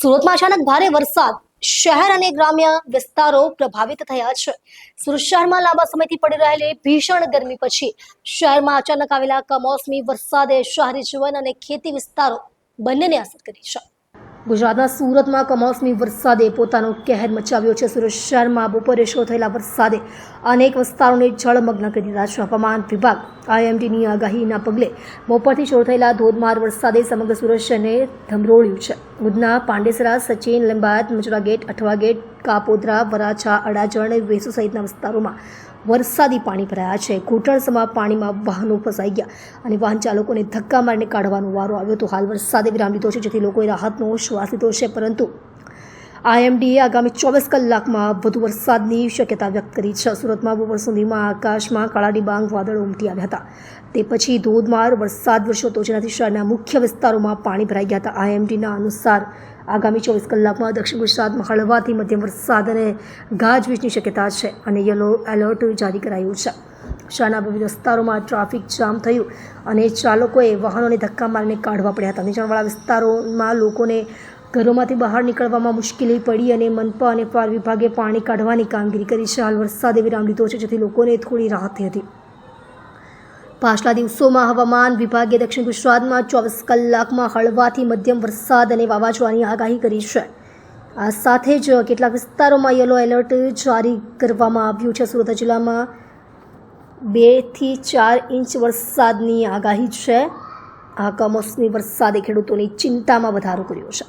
સુરતમાં અચાનક ભારે વરસાદ. શહેર અને ગ્રામ્ય વિસ્તારો પ્રભાવિત થયા છે. સુરત શહેરમાં લાંબા સમયથી પડી રહેલી ભીષણ ગરમી પછી શહેરમાં અચાનક આવેલા કમોસમી વરસાદે શહેરી જીવન અને ખેતી વિસ્તારો બંનેને અસર કરી છે. ગુજરાતના સુરતમાં કમોસમી વરસાદે પોતાનો કહેર મચાવ્યો છે. સુરત શહેરમાં બપોરે શરૂ થયેલા વરસાદે અનેક વિસ્તારોને જળમગ્ન કરી દીધા છે. હવામાન વિભાગ, આઈએમડીની આગાહીના પગલે બપોરથી શરૂ થયેલા ધોધમાર વરસાદે સમગ્ર સુરત શહેરને ધમરોળ્યું છે. ઉધના પાંડેસરા, સચિન લંબાત મચુરા ગેટ, અઠવા ગેટ, કાપોદ્રા, વરાછા, અડાજણ, વેસુ સહિતના વિસ્તારોમાં વરસાદી પાણી ભરાયા છે. ઘૂંટણસમાં પાણીમાં વાહનો ફસાઈ ગયા અને વાહન ચાલકોને ધક્કા મારીને કાઢવાનો વારો આવ્યો તો હાલ વરસાદે વિરામ લીધો છે, જેથી લોકોએ રાહતનો શ્વાસ લીધો છે, પરંતુ આઈએમડીએ આગામી ચોવીસ કલાકમાં વધુ વરસાદની શક્યતા વ્યક્ત કરી છે. સુરતમાં બપોર સુધીમાં આકાશમાં કાળા ડિબાંગ વાદળો ઉમટી આવ્યા હતા. તે પછી ધોધમાર વરસાદ વરસ્યો હતો, જેનાથી શહેરના મુખ્ય વિસ્તારોમાં પાણી ભરાઈ ગયા હતા. આઈએમડીના અનુસાર આગામી ચોવીસ કલાકમાં દક્ષિણ ગુજરાતમાં હળવાથી મધ્યમ વરસાદ અને ગાજવીજની શક્યતા છે અને યલો એલર્ટ જારી કરાયું છે. શહેરના વિવિધ વિસ્તારોમાં ટ્રાફિક જામ થયું અને ચાલકોએ વાહનોને ધક્કા મારીને કાઢવા પડ્યા હતા. નીચાણવાળા વિસ્તારોમાં લોકોને ઘરોમાંથી બહાર નીકળવામાં મુશ્કેલી પડી અને મનપા અને ફાયર વિભાગે પાણી કાઢવાની કામગીરી કરી. છે હાલ વરસાદે વિરામ લીધો છે જેથી લોકોને થોડી રાહત થઈ હતી. પાછલા દિવસોમાં હવામાન વિભાગે દક્ષિણ ગુજરાતમાં ચોવીસ કલાકમાં હળવાથી મધ્યમ વરસાદ અને વાવાઝોડાની આગાહી કરી છે. આ સાથે જ કેટલાક વિસ્તારોમાં યલો એલર્ટ જારી કરવામાં આવ્યું છે. સુરત જિલ્લામાં બેથી ચાર ઇંચ વરસાદની આગાહી છે. આ કમોસમી વરસાદે ખેડૂતોની ચિંતામાં વધારો કર્યો છે.